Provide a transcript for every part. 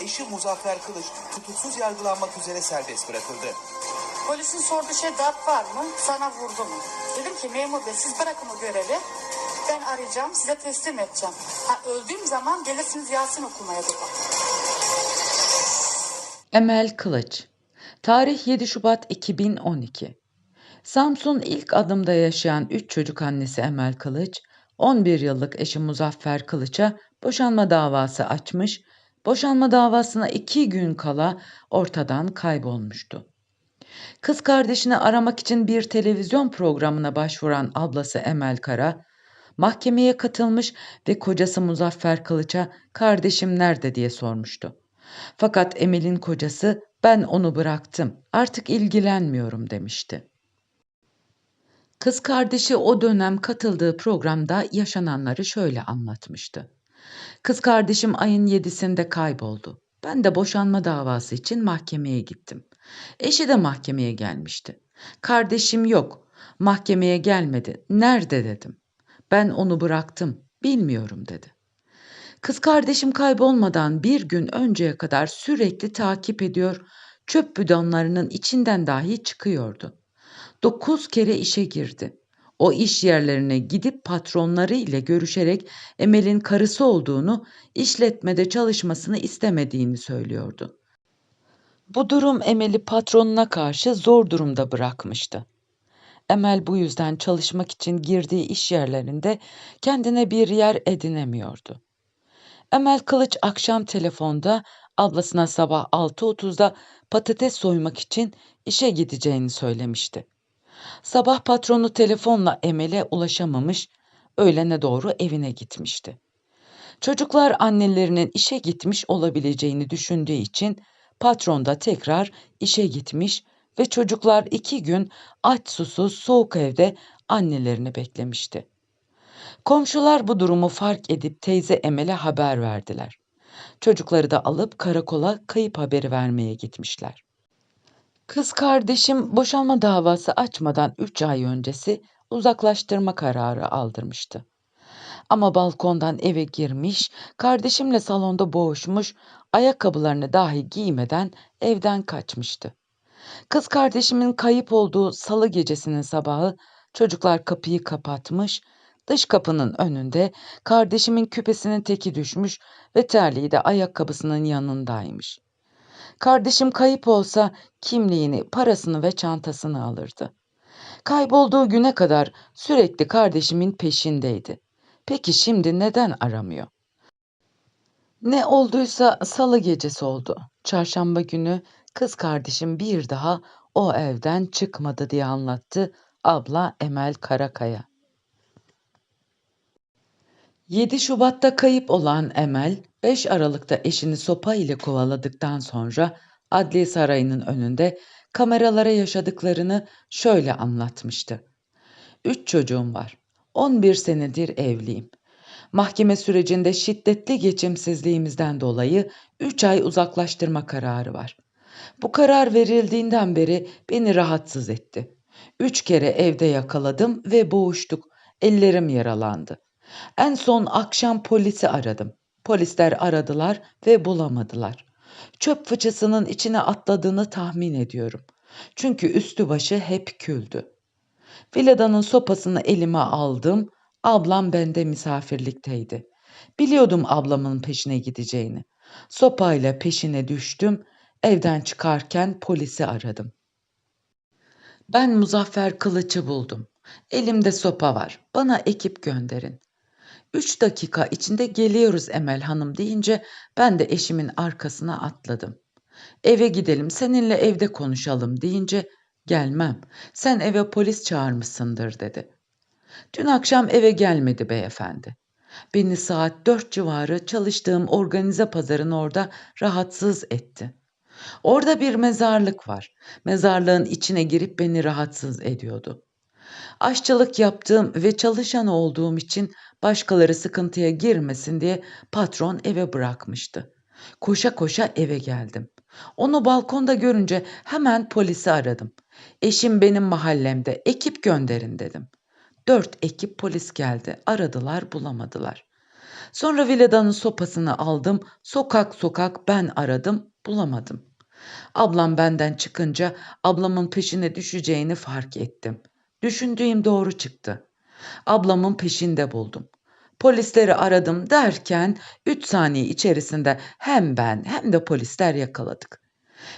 Eşi Muzaffer Kılıç tutuksuz yargılanmak üzere serbest bırakıldı. Polisin sorduğu şey darp var mı? Sana vurdu mu? Dedim ki memur bey siz bırakın o görevi. Ben arayacağım size teslim edeceğim. Ha, öldüğüm zaman gelirsiniz Yasin okumaya dedim. Emel Kılıç Tarih 7 Şubat 2012 Samsun ilk adımda yaşayan 3 çocuk annesi Emel Kılıç, 11 yıllık eşi Muzaffer Kılıç'a boşanma davası açmış, boşanma davasına 2 gün kala ortadan kaybolmuştu. Kız kardeşini aramak için bir televizyon programına başvuran ablası Emel Kara, mahkemeye katılmış ve kocası Muzaffer Kılıç'a kardeşim nerede diye sormuştu. Fakat Emel'in kocası ben onu bıraktım artık ilgilenmiyorum demişti. Kız kardeşi o dönem katıldığı programda yaşananları şöyle anlatmıştı. Kız kardeşim ayın yedisinde kayboldu. Ben de boşanma davası için mahkemeye gittim. Eşi de mahkemeye gelmişti. Kardeşim yok. Mahkemeye gelmedi. Nerede dedim. Ben onu bıraktım. Bilmiyorum dedi. Kız kardeşim kaybolmadan bir gün önceye kadar sürekli takip ediyor, çöp bidonlarının içinden dahi çıkıyordu. Dokuz kere işe girdi. O iş yerlerine gidip patronları ile görüşerek Emel'in karısı olduğunu, işletmede çalışmasını istemediğini söylüyordu. Bu durum Emel'i patronuna karşı zor durumda bırakmıştı. Emel bu yüzden çalışmak için girdiği iş yerlerinde kendine bir yer edinemiyordu. Emel Kılıç akşam telefonda ablasına sabah 6.30'da patates soymak için işe gideceğini söylemişti. Sabah patronu telefonla Emel'e ulaşamamış, öğlene doğru evine gitmişti. Çocuklar annelerinin işe gitmiş olabileceğini düşündüğü için patron da tekrar işe gitmiş ve çocuklar iki gün aç susuz soğuk evde annelerini beklemişti. Komşular bu durumu fark edip teyze Emel'e haber verdiler. Çocukları da alıp karakola kayıp haberi vermeye gitmişler. Kız kardeşim boşanma davası açmadan 3 ay öncesi uzaklaştırma kararı aldırmıştı. Ama balkondan eve girmiş, kardeşimle salonda boğuşmuş, ayakkabılarını dahi giymeden evden kaçmıştı. Kız kardeşimin kayıp olduğu salı gecesinin sabahı çocuklar kapıyı kapatmış, dış kapının önünde kardeşimin küpesinin teki düşmüş ve terliği de ayakkabısının yanındaymış. Kardeşim kayıp olsa kimliğini, parasını ve çantasını alırdı. Kaybolduğu güne kadar sürekli kardeşimin peşindeydi. Peki şimdi neden aramıyor? Ne olduysa salı gecesi oldu. Çarşamba günü kız kardeşim bir daha o evden çıkmadı diye anlattı abla Emel Karakaya. 7 Şubat'ta kayıp olan Emel, 5 Aralık'ta eşini sopa ile kovaladıktan sonra Adliye Sarayı'nın önünde kameralara yaşadıklarını şöyle anlatmıştı. Üç çocuğum var. 11 senedir evliyim. Mahkeme sürecinde şiddetli geçimsizliğimizden dolayı 3 ay uzaklaştırma kararı var. Bu karar verildiğinden beri beni rahatsız etti. Üç kere evde yakaladım ve boğuştuk. Ellerim yaralandı. En son akşam polisi aradım. Polisler aradılar ve bulamadılar. Çöp fıçısının içine atladığını tahmin ediyorum. Çünkü üstü başı hep küldü. Viladanın sopasını elime aldım. Ablam bende misafirlikteydi. Biliyordum ablamın peşine gideceğini. Sopayla peşine düştüm. Evden çıkarken polisi aradım. Ben Muzaffer Kılıç'ı buldum. Elimde sopa var. Bana ekip gönderin. Üç dakika içinde geliyoruz Emel Hanım deyince ben de eşimin arkasına atladım. Eve gidelim seninle evde konuşalım deyince gelmem. Sen eve polis çağırmışsındır dedi. Dün akşam eve gelmedi beyefendi. Beni saat dört civarı çalıştığım organize pazarın orada rahatsız etti. Orada bir mezarlık var. Mezarlığın içine girip beni rahatsız ediyordu. Aşçılık yaptığım ve çalışan olduğum için başkaları sıkıntıya girmesin diye patron eve bırakmıştı. Koşa koşa eve geldim. Onu balkonda görünce hemen polisi aradım. Eşim benim mahallemde, ekip gönderin dedim. Dört ekip polis geldi. Aradılar, bulamadılar. Sonra Vileda'nın sopasını aldım, sokak sokak ben aradım, bulamadım. Ablam benden çıkınca ablamın peşine düşeceğini fark ettim. Düşündüğüm doğru çıktı. Ablamın peşinde buldum. Polisleri aradım derken 3 saniye içerisinde hem ben hem de polisler yakaladık.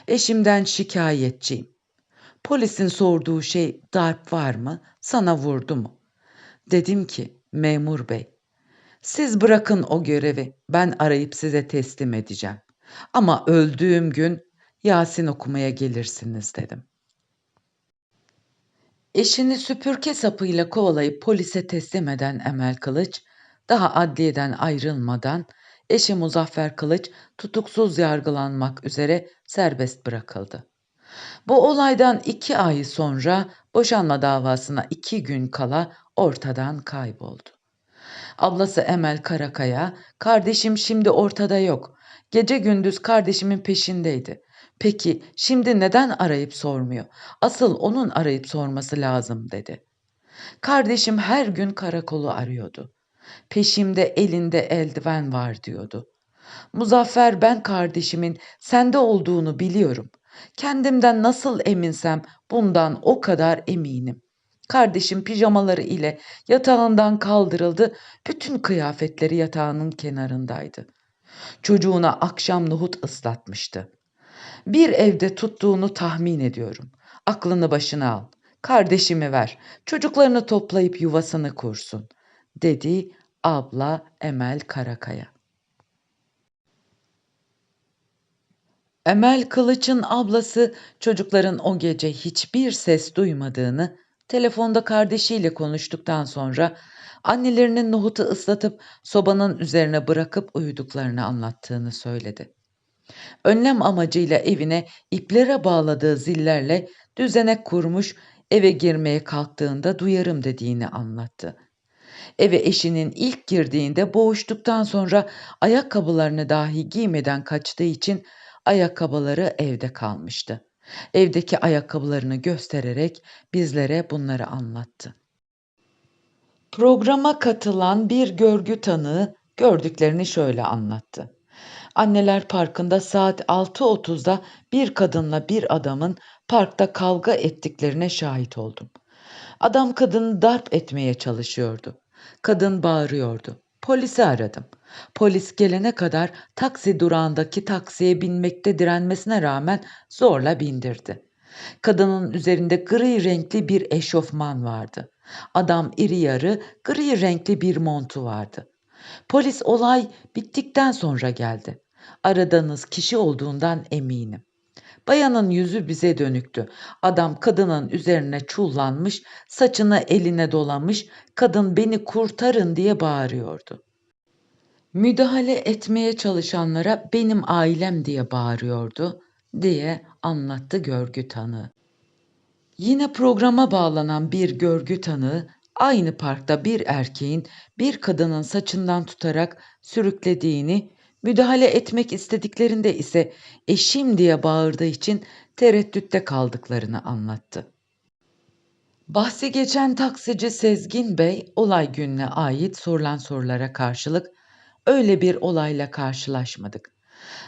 Eşimden şikayetçiyim. Polisin sorduğu şey darp var mı? Sana vurdu mu? Dedim ki memur bey siz bırakın o görevi. Ben arayıp size teslim edeceğim. Ama öldüğüm gün Yasin okumaya gelirsiniz dedim. Eşini süpürge sapıyla kovalayıp polise teslim eden Emel Kılıç, daha adliyeden ayrılmadan eşi Muzaffer Kılıç tutuksuz yargılanmak üzere serbest bırakıldı. Bu olaydan iki ay sonra boşanma davasına iki gün kala ortadan kayboldu. Ablası Emel Karakaya, kardeşim şimdi ortada yok. Gece gündüz kardeşimin peşindeydi. Peki şimdi neden arayıp sormuyor? Asıl onun arayıp sorması lazım dedi. Kardeşim her gün karakolu arıyordu. Peşimde elinde eldiven var diyordu. Muzaffer ben kardeşimin sende olduğunu biliyorum. Kendimden nasıl eminsem bundan o kadar eminim. Kardeşim pijamaları ile yatağından kaldırıldı. Bütün kıyafetleri yatağının kenarındaydı. Çocuğuna akşam nohut ıslatmıştı. Bir evde tuttuğunu tahmin ediyorum. Aklını başına al. Kardeşimi ver. Çocuklarını toplayıp yuvasını kursun." dedi abla Emel Karakaya. Emel Kılıç'ın ablası çocukların o gece hiçbir ses duymadığını, telefonda kardeşiyle konuştuktan sonra annelerinin nohutu ıslatıp sobanın üzerine bırakıp uyuduklarını anlattığını söyledi. Önlem amacıyla evine iplere bağladığı zillerle düzenek kurmuş, eve girmeye kalktığında duyarım dediğini anlattı. Eve eşinin ilk girdiğinde boğuştuktan sonra ayakkabılarını dahi giymeden kaçtığı için ayakkabıları evde kalmıştı. Evdeki ayakkabılarını göstererek bizlere bunları anlattı. Programa katılan bir görgü tanığı gördüklerini şöyle anlattı. Anneler Parkı'nda saat 6.30'da bir kadınla bir adamın parkta kavga ettiklerine şahit oldum. Adam kadını darp etmeye çalışıyordu. Kadın bağırıyordu. Polisi aradım. Polis gelene kadar taksi durağındaki taksiye binmekte direnmesine rağmen zorla bindirdi. Kadının üzerinde gri renkli bir eşofman vardı. Adam iri yarı gri renkli bir montu vardı. Polis olay bittikten sonra geldi. Aradığınız kişi olduğundan eminim. Bayanın yüzü bize dönüktü. Adam kadının üzerine çullanmış, saçını eline dolamış, kadın beni kurtarın diye bağırıyordu. Müdahale etmeye çalışanlara benim ailem diye bağırıyordu diye anlattı görgü tanığı. Yine programa bağlanan bir görgü tanığı aynı parkta bir erkeğin bir kadının saçından tutarak sürüklediğini, müdahale etmek istediklerinde ise eşim diye bağırdığı için tereddütte kaldıklarını anlattı. Bahsi geçen taksici Sezgin Bey olay gününe ait sorulan sorulara karşılık öyle bir olayla karşılaşmadık.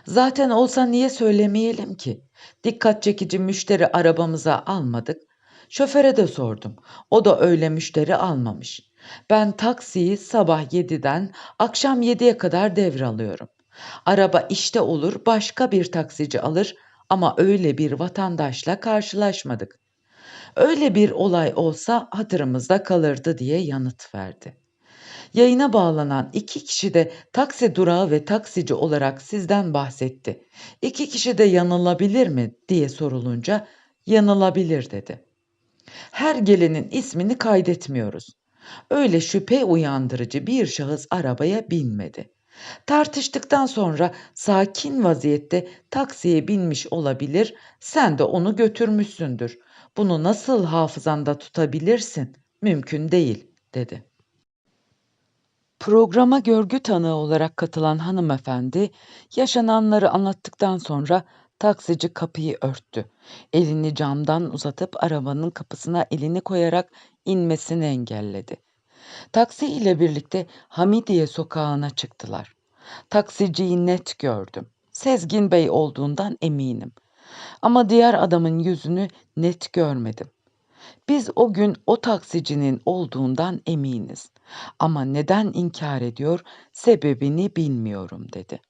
Zaten olsa niye söylemeyelim ki? Dikkat çekici müşteri arabamıza almadık. Şoföre de sordum. O da öyle müşteri almamış. Ben taksiyi sabah 7'den akşam 7'ye kadar devralıyorum. Araba işte olur başka bir taksici alır ama öyle bir vatandaşla karşılaşmadık. Öyle bir olay olsa hatırımızda kalırdı diye yanıt verdi. Yayına bağlanan iki kişi de taksi durağı ve taksici olarak sizden bahsetti. İki kişi de yanılabilir mi diye sorulunca yanılabilir dedi. Her gelenin ismini kaydetmiyoruz. Öyle şüphe uyandırıcı bir şahıs arabaya binmedi. Tartıştıktan sonra sakin vaziyette taksiye binmiş olabilir, sen de onu götürmüşsündür. Bunu nasıl hafızanda tutabilirsin? Mümkün değil, dedi. Programa görgü tanığı olarak katılan hanımefendi yaşananları anlattıktan sonra taksici kapıyı örttü. Elini camdan uzatıp arabanın kapısına elini koyarak inmesini engelledi. Taksi ile birlikte Hamidiye sokağına çıktılar. Taksiciyi net gördüm. Sezgin Bey olduğundan eminim. Ama diğer adamın yüzünü net görmedim. Biz o gün o taksicinin olduğundan eminiz. Ama neden inkar ediyor, sebebini bilmiyorum dedi.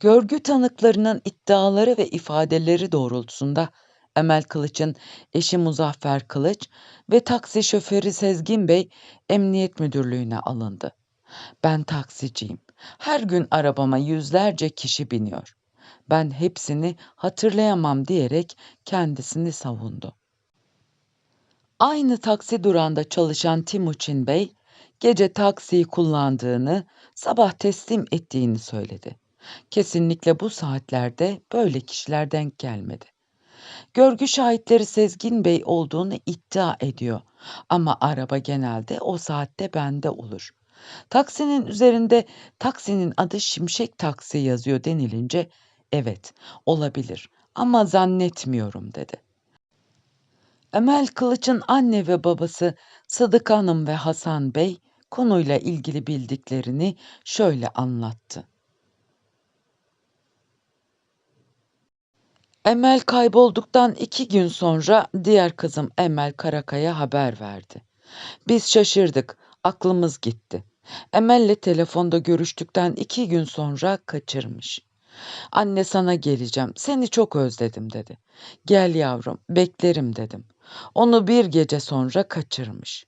Görgü tanıklarının iddiaları ve ifadeleri doğrultusunda Emel Kılıç'ın eşi Muzaffer Kılıç ve taksi şoförü Sezgin Bey Emniyet Müdürlüğü'ne alındı. Ben taksiciyim. Her gün arabama yüzlerce kişi biniyor. Ben hepsini hatırlayamam diyerek kendisini savundu. Aynı taksi durağında çalışan Timuçin Bey, gece taksiyi kullandığını, sabah teslim ettiğini söyledi. Kesinlikle bu saatlerde böyle kişiler denk gelmedi. Görgü şahitleri Sezgin Bey olduğunu iddia ediyor ama araba genelde o saatte bende olur. Taksinin üzerinde taksinin adı Şimşek Taksi yazıyor denilince evet olabilir ama zannetmiyorum dedi. Emel Kılıç'ın anne ve babası Sadık Hanım ve Hasan Bey konuyla ilgili bildiklerini şöyle anlattı. Emel kaybolduktan iki gün sonra diğer kızım Emel Karakaya haber verdi. Biz şaşırdık, aklımız gitti. Emel'le telefonda görüştükten iki gün sonra kaçırmış. Anne sana geleceğim, seni çok özledim dedi. Gel yavrum, beklerim dedim. Onu bir gece sonra kaçırmış.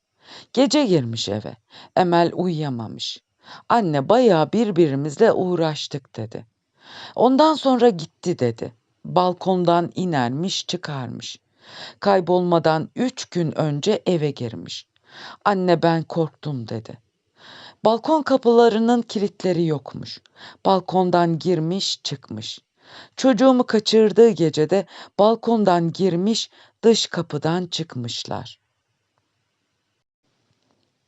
Gece girmiş eve. Emel uyuyamamış. Anne bayağı birbirimizle uğraştık dedi. Ondan sonra gitti dedi. Balkondan inermiş çıkarmış. Kaybolmadan üç gün önce eve girmiş. Anne ben korktum dedi. Balkon kapılarının kilitleri yokmuş. Balkondan girmiş çıkmış. Çocuğumu kaçırdığı gecede balkondan girmiş dış kapıdan çıkmışlar.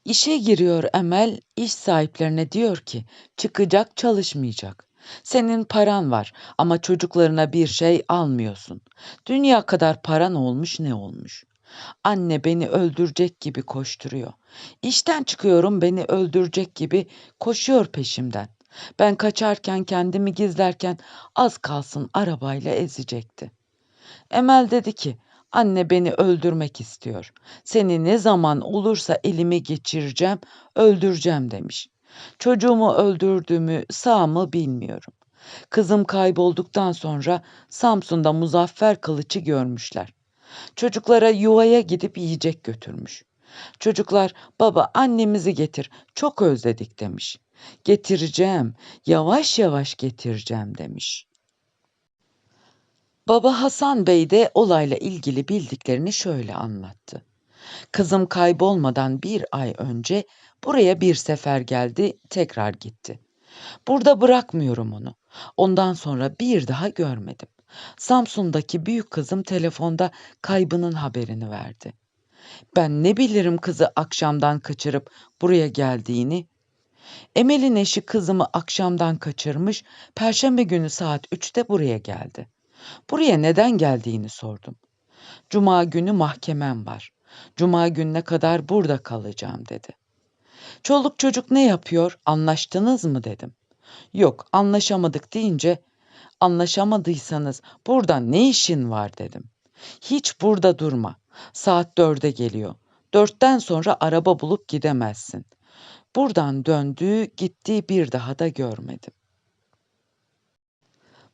İşe giriyor Emel, iş sahiplerine diyor ki çıkacak çalışmayacak. Senin paran var ama çocuklarına bir şey almıyorsun. Dünya kadar paran olmuş ne olmuş? Anne beni öldürecek gibi koşturuyor. İşten çıkıyorum beni öldürecek gibi koşuyor peşimden. Ben kaçarken kendimi gizlerken az kalsın arabayla ezecekti. Emel dedi ki anne beni öldürmek istiyor. Seni ne zaman olursa elime geçireceğim, öldüreceğim demiş. Çocuğumu öldürdüğümü sağ mı bilmiyorum. Kızım kaybolduktan sonra Samsun'da Muzaffer Kılıç'ı görmüşler. Çocuklara yuvaya gidip yiyecek götürmüş. Çocuklar baba annemizi getir çok özledik demiş. Getireceğim yavaş yavaş getireceğim demiş. Baba Hasan Bey de olayla ilgili bildiklerini şöyle anlattı. Kızım kaybolmadan bir ay önce buraya bir sefer geldi, tekrar gitti. Burada bırakmıyorum onu. Ondan sonra bir daha görmedim. Samsun'daki büyük kızım telefonda kaybının haberini verdi. Ben ne bilirim kızı akşamdan kaçırıp buraya geldiğini? Emel'in eşi kızımı akşamdan kaçırmış, perşembe günü saat üçte buraya geldi. Buraya neden geldiğini sordum. Cuma günü mahkemem var. Cuma gününe kadar burada kalacağım dedi. Çoluk çocuk ne yapıyor? Anlaştınız mı dedim. Yok, anlaşamadık deyince anlaşamadıysanız burada ne işin var dedim. Hiç burada durma. Saat dörde geliyor. Dörtten sonra araba bulup gidemezsin. Buradan döndüğü, gittiği bir daha da görmedim.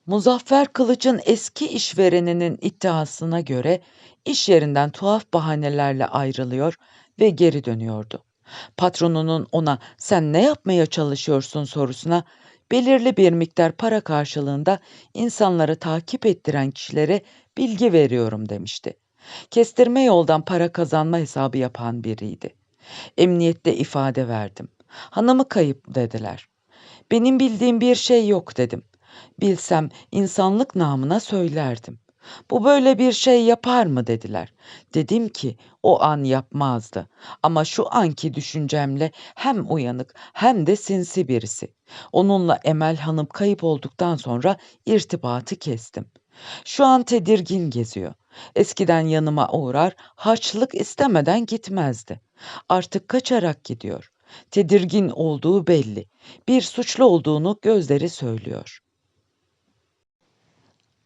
Muzaffer Kılıç'ın eski işvereninin iddiasına göre iş yerinden tuhaf bahanelerle ayrılıyor ve geri dönüyordu. Patronunun ona sen ne yapmaya çalışıyorsun sorusuna belirli bir miktar para karşılığında insanları takip ettiren kişilere bilgi veriyorum demişti. Kestirme yoldan para kazanma hesabı yapan biriydi. Emniyette ifade verdim. Hanımı kayıp dediler. Benim bildiğim bir şey yok dedim. Bilsem insanlık namına söylerdim. Bu böyle bir şey yapar mı dediler. Dedim ki o an yapmazdı. Ama şu anki düşüncemle hem uyanık hem de sinsi birisi. Onunla Emel Hanım kayıp olduktan sonra irtibatı kestim. Şu an tedirgin geziyor. Eskiden yanıma uğrar, harçlık istemeden gitmezdi. Artık kaçarak gidiyor. Tedirgin olduğu belli. Bir suçlu olduğunu gözleri söylüyor.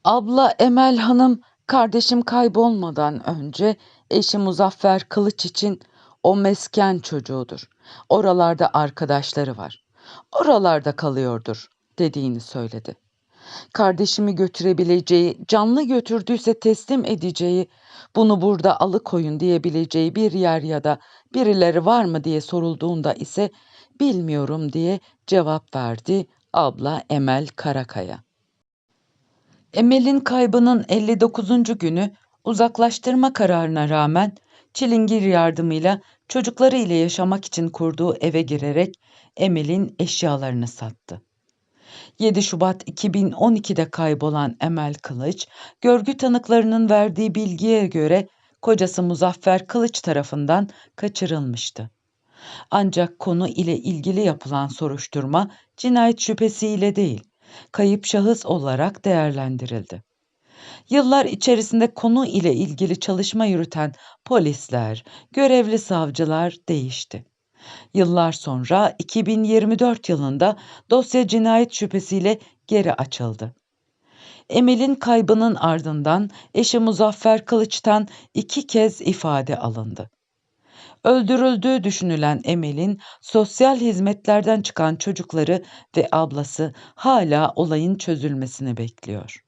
Abla Emel Hanım kardeşim kaybolmadan önce eşi Muzaffer Kılıç için o mesken çocuğudur. Oralarda arkadaşları var. Oralarda kalıyordur dediğini söyledi. Kardeşimi götürebileceği, canlı götürdüyse teslim edeceği, bunu burada alıkoyun diyebileceği bir yer ya da birileri var mı diye sorulduğunda ise bilmiyorum diye cevap verdi abla Emel Karakaya. Emel'in kaybının 59. günü uzaklaştırma kararına rağmen çilingir yardımıyla çocukları ile yaşamak için kurduğu eve girerek Emel'in eşyalarını sattı. 7 Şubat 2012'de kaybolan Emel Kılıç, görgü tanıklarının verdiği bilgiye göre kocası Muzaffer Kılıç tarafından kaçırılmıştı. Ancak konu ile ilgili yapılan soruşturma cinayet şüphesiyle değil, kayıp şahıs olarak değerlendirildi. Yıllar içerisinde konu ile ilgili çalışma yürüten polisler, görevli savcılar değişti. Yıllar sonra 2024 yılında dosya cinayet şüphesiyle geri açıldı. Emel'in kaybının ardından eşi Muzaffer Kılıç'tan iki kez ifade alındı. Öldürüldüğü düşünülen Emel'in sosyal hizmetlerden çıkan çocukları ve ablası hala olayın çözülmesini bekliyor.